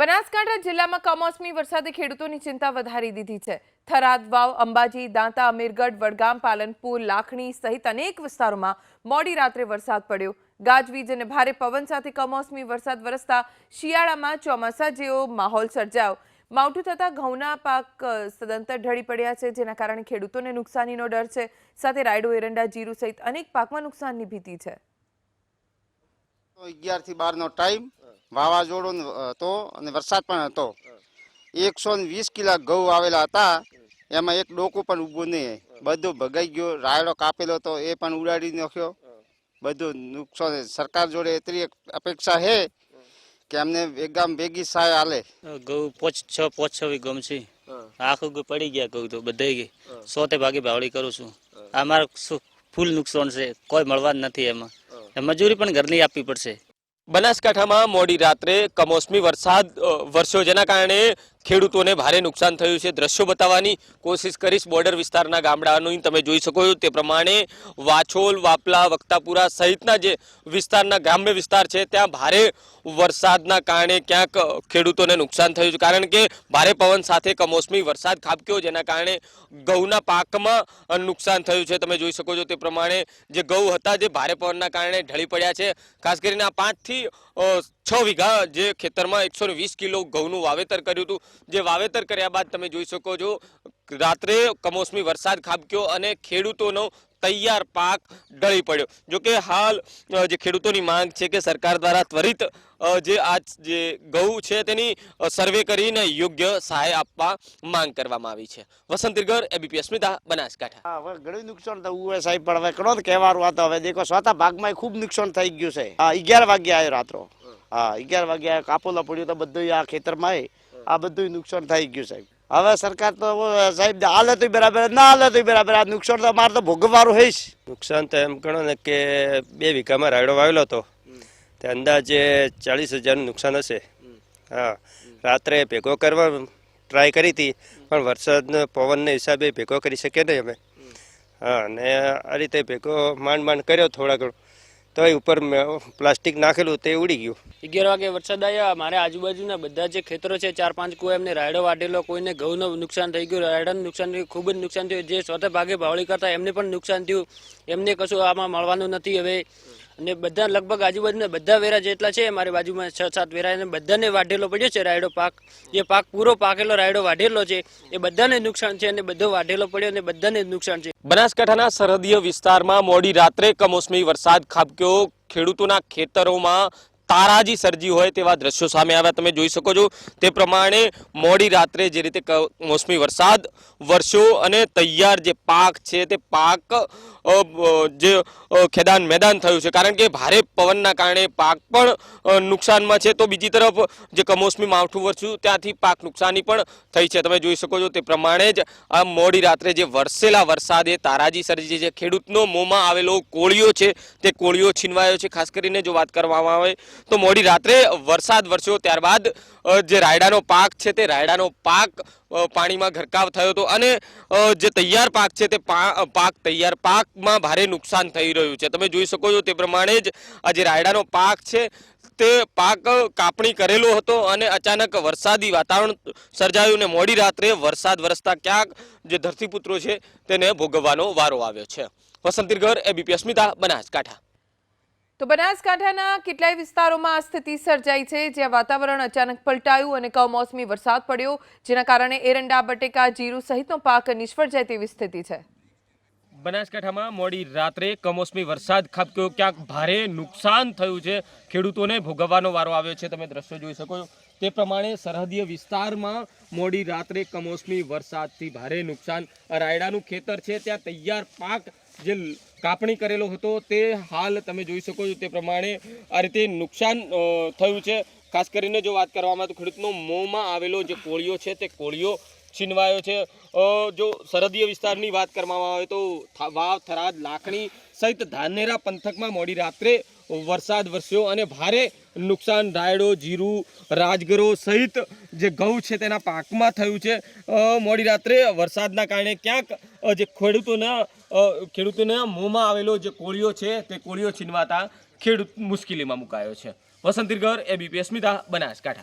બનાસકાંઠા જિલ્લામાં કમોસમી વરસાદે ખેડૂતોની ચિંતા વધારી દીધી છે. થરાદ, વાવ, અંબાજી, દાંતા, અમીરગઢ, વડગામ, પાલનપુર, લાખણી સહિત અનેક વિસ્તારોમાં મોડી રાત્રે વરસાદ પડ્યો. ગાજવીજ અને ભારે પવન સાથે કમોસમી વરસાદ વરસતા શિયાળામાં ચોમાસા જેવો માહોલ સર્જાયો. માવઠું થતાં ઘઉંના પાક સદંતર ઢળી પડ્યા છે, જેના કારણે ખેડૂતોને નુકસાનીનો ડર છે. સાથે રાયડો, એરંડા, જીરું સહિત અનેક પાકમાં નુકસાનની ભીતિ છે. તો અગિયારથી બાર નો ટાઈમ વાવાઝોડું હતો અને વરસાદ પણ હતો. એકસો ને વીસ કિલા ઘઉં આવેલા હતા. એમાં એક ડોકું પણ ઊભું નહીં બધું ભગાઈ ગયું રાયડો કાપેલો હતો એ પણ ઉડાડી નાખ્યો. બધું નુકસાન સરકાર જોડે એટલી એક અપેક્ષા છે કે અમને એકદમ ભેગી સહાય આલે. ઘઉં પોચ છ પોચ છ ગમ છે આખું પડી ગયા ઘઉં તો બધાય ગઈ સોતે ભાગે ભાવળી કરું છું. આ મારું શું ફૂલ નુકસાન છે. કોઈ મળવા જ નથી એમાં. મજૂરી પણ ઘરની આપવી પડશે. બનાસકાંઠામાં મોડી રાત્રે કમોસમી વરસાદ વરસ્યો. જેના કારણે ખેડૂતોને ભારે નુકસાન થયું છે. દ્રશ્યો બતાવવાની કોશિશ કરીશ બોર્ડર વિસ્તારના ગામડાનું તમે જોઈ શકો છો તે પ્રમાણે વાછોલ, વાપલા, વક્તાપુરા સહિતના જે વિસ્તારના ગ્રામ્ય વિસ્તાર છે, ત્યાં ભારે વરસાદના કારણે ક્યાંક ખેડૂતોને નુકસાન થયું છે. કારણ કે ભારે પવન સાથે કમોસમી વરસાદ ખાબક્યો, જેના કારણે ઘઉંના પાકમાં નુકસાન થયું છે. તમે જોઈ શકો છો તે પ્રમાણે જે ઘઉં હતા, જે ભારે પવનના કારણે ઢળી પડ્યા છે. ખાસ કરીને આ પાંચથી છ વીઘા જે ખેતરમાં એકસો કિલો ઘઉંનું વાવેતર કર્યું હતું. જે વાવેતર કર્યા બાદ તમે જોઈ શકો છો, રાત્રે કમોસમી વરસાદ ખાબક્યો અને ખેડૂતોનો તૈયાર પાક ઢળી પડ્યો. જોકે હાલ જે ખેડૂતોની માંગ છે કે સરકાર દ્વારા ત્વરિત જે આ જે ઘઉં છે તેની સર્વે કરીને યોગ્ય સહાય આપવા માંગ કરવામાં આવી છે. વસંત દિરગર એબીપી અસ્મિતા, બનાસકાંઠા. હવે ઘણું નુકસાન થયું હોય સાહેબ, પણ હવે ઘણો કહેવાનું હતો હવે. દેખો, સ્વાતા ભાગમાં ખૂબ નુકસાન થઈ ગયું છે. અગિયાર વાગ્યા આવ્યો રાત્રો. હા, અગિયાર વાગે આવ્યો કાપોલા પડ્યું તો બધું આ ખેતરમાં આ બધું નુકસાન થઈ ગયું સાહેબ. હવે સરકાર તો સાહેબ હાલે તો બરાબર, ના હાલે તો બરાબર, આ નુકસાન તો મારે તો ભોગવવાનું હઈશ નુકસાન તો એમ ગણો ને કે બે વીઘામાં રાયડો વાવેલો હતો. તે અંદાજે ચાલીસ હજારનું નુકસાન હશે. હા, રાત્રે ભેગો કરવા ટ્રાય કરી હતી, પણ વરસાદના પવનના હિસાબે ભેગો કરી શક્યા નહીં અમે. હા અને આ રીતે ભેગો માંડ માંડ કર્યો થોડા ઘણો તો એ ઉપર પ્લાસ્ટિક નાખેલું તે ઉડી ગયું. અગિયાર વાગે વરસાદ આવ્યા મારે આજુબાજુના બધા જે ખેતરો છે, ચાર પાંચ કુવા એમને રાયડો વાટેલો, કોઈને ઘઉંનો નુકસાન થઈ ગયું. રાયડાનું નુકસાન થયું, ખૂબ જ નુકસાન થયું. જે સ્વતઃ ભાગે ભાવળી કરતા એમને પણ નુકસાન થયું. એમને કશું આમાં મળવાનું નથી. હવે અને બધા લગભગ આજુબાજુના બધા વેરા જેટલા છે, મારી બાજુમાં છ સાત વેરા એને બધાને વાઢેલો પડ્યો છે રાયડો પાક. જે પાક પૂરો પાકેલો, રાયડો વાઢેલો છે, એ બધાને નુકસાન છે અને બધો વાઢેલો પડ્યો અને બધાને નુકસાન છે. બનાસકાંઠાના સરહદીય વિસ્તારમાં મોડી રાત્રે કમોસમી વરસાદ ખાબક્યો. ખેડૂતોના ખેતરોમાં તારાજી સર્જી હોય તેવા દ્રશ્યો સામે આવ્યા. તમે જોઈ શકો છો તે પ્રમાણે મોડી રાત્રે જે રીતે કમોસમી વરસાદ વરસ્યો અને તૈયાર જે પાક છે તે પાક જે ખેદાન મેદાન થયું છે. કારણ કે ભારે પવનના કારણે પાક પણ નુકસાનમાં છે. તો બીજી તરફ જે કમોસમી માવઠું વરસ્યું ત્યાંથી પાક નુકસાની પણ થઈ છે. તમે જોઈ શકો છો તે પ્રમાણે જ આ મોડી રાત્રે જે વરસેલા વરસાદે તારાજી સર્જી છે ખેડૂતનો મોંમાં આવેલો કોળિયો છે તે કોળિયો છીનવાયો છે. ખાસ કરીને જો વાત કરવામાં આવે તો મોડી રાત્રે વરસાદ વરસ્યો ત્યારબાદ જે રાયડાનો પાક છે તે રાયડાનો પાક પાણીમાં ગરકાવ થયો હતો અને જે તૈયાર પાક છે તે પાક તૈયાર પાકમાં ભારે નુકસાન થઈ રહ્યું છે. તમે જોઈ શકો છો તે પ્રમાણે જ આ જે રાયડાનો પાક છે તે પાક કાપણી કરેલો હતો અને અચાનક વરસાદી વાતાવરણ સર્જાયું ને મોડી રાત્રે વરસાદ વરસતા ક્યાંક જે ધરતીપુત્રો છે તેને ભોગવવાનો વારો આવ્યો છે. વસંત દિરગર એબીપી અસ્મિતા, બનાસકાંઠા. તો બનાસકાંઠાના કેટલાય વિસ્તારોમાં આ સ્થિતિ સર્જાઈ છે, જ્યાં વાતાવરણ અચાનક પલટાયું અને કમોસમી વરસાદ પડ્યો, જેના કારણે એરંડા, બટેકા, જીરું સહિતનો પાક નિષ્ફળ જાય તેવી સ્થિતિ છે. બનાસકાંઠામાં મોડી રાત્રે કમોસમી વરસાદ ખાબક્યો, ક્યાંક ભારે નુકસાન થયું છે. ખેડૂતોને ભોગવવાનો વારો આવ્યો છે, તમે દ્રશ્યો જોઈ શકો છો. તે પ્રમાણે સરહદીય વિસ્તારમાં મોડી રાત્રે કમોસમી વરસાદથી ભારે નુકસાન. રાયડાનું ખેતર છે, ત્યાં તૈયાર પાક જે કાપણી કરેલો હતો તે હાલ તમે જોઈ શકો છો તે પ્રમાણે આ રીતે નુકસાન થયું છે. ખાસ કરીને જો વાત કરવામાં તો ખેડૂતનો મોંમાં આવેલો જે કોળિયો છે તે કોળિયો છીનવાયો છે. જો સરહદીય વિસ્તારની વાત કરવામાં આવે તો વાવ, થરાદ, લાખણી સહિત ધાનેરા પંથકમાં મોડી રાત્રે વરસાદ વરસ્યો અને ભારે નુકસાન, રાયડો, જીરું, રાજગરો સહિત જે ઘઉં છે તેના પાકમાં થયું છે. મોડી રાત્રે વરસાદના કારણે ક્યાંક જે ખેડૂતોના ખેડૂતોના મોંમાં આવેલો જે કોળિયો છે, તે કોળિયો છીનવાતા ખેડૂત મુશ્કેલીમાં મુકાયો છે. વસંત દિરગર એબીપી અસ્મિતા, બનાસકાંઠા.